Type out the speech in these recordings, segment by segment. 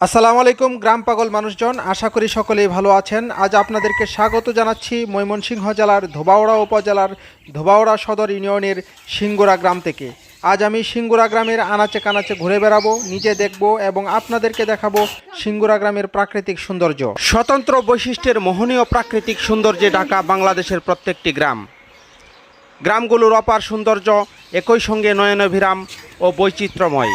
আসসালামু আলাইকুম, গ্রাম পাগল মানুষজন। আশা করি সকলেই ভালো আছেন। আজ আপনাদেরকে স্বাগত জানাচ্ছি ময়মনসিংহ জেলার ধোবাওড়া উপজেলার ধোবাওড়া সদর ইউনিয়নের সিঙ্গুরা গ্রাম থেকে। আজ আমি সিঙ্গুরা গ্রামের আনাচে কানাচে ঘুরে বেড়াবো, নিজে দেখব এবং আপনাদেরকে দেখাবো সিঙ্গুরা গ্রামের প্রাকৃতিক সৌন্দর্য। স্বতন্ত্র বৈশিষ্ট্যের মোহনীয় প্রাকৃতিক সৌন্দর্যে ঢাকা বাংলাদেশের প্রত্যেকটি গ্রাম। গ্রামগুলোর অপার সৌন্দর্য একই সঙ্গে নয়নভিরাম ও বৈচিত্র্যময়।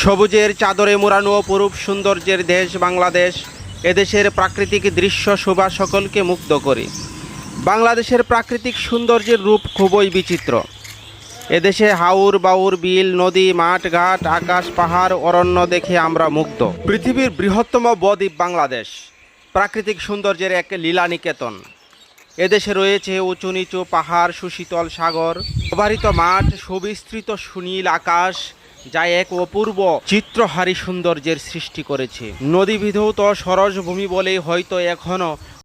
সবুজের চাদরে মোড়ানো অপরূপ সৌন্দর্যের দেশ বাংলাদেশ, এদেশের প্রাকৃতিক দৃশ্য শোভা সকলকে মুগ্ধ করে। বাংলাদেশের প্রাকৃতিক সৌন্দর্যের রূপ খুবই বিচিত্র। এদেশে হাউর বাউর, বিল, নদী, মাঠ, ঘাট, আকাশ, পাহাড়, অরণ্য দেখে আমরা মুগ্ধ। পৃথিবীর বৃহত্তম বদ্বীপ বাংলাদেশ, প্রাকৃতিক সৌন্দর্যের এক লীলা নিকেতন এদেশে রয়েছে উঁচু নিচু পাহাড়, সুশীতল সাগর অবারিত মাঠ, সুবিস্তৃত সুনীল আকাশ যা এক অপূর্ব চিত্রহারী সৌন্দর্যের সৃষ্টি করেছে। নদী বিধৌত সরস ভূমি বলেই হয়তো এখনও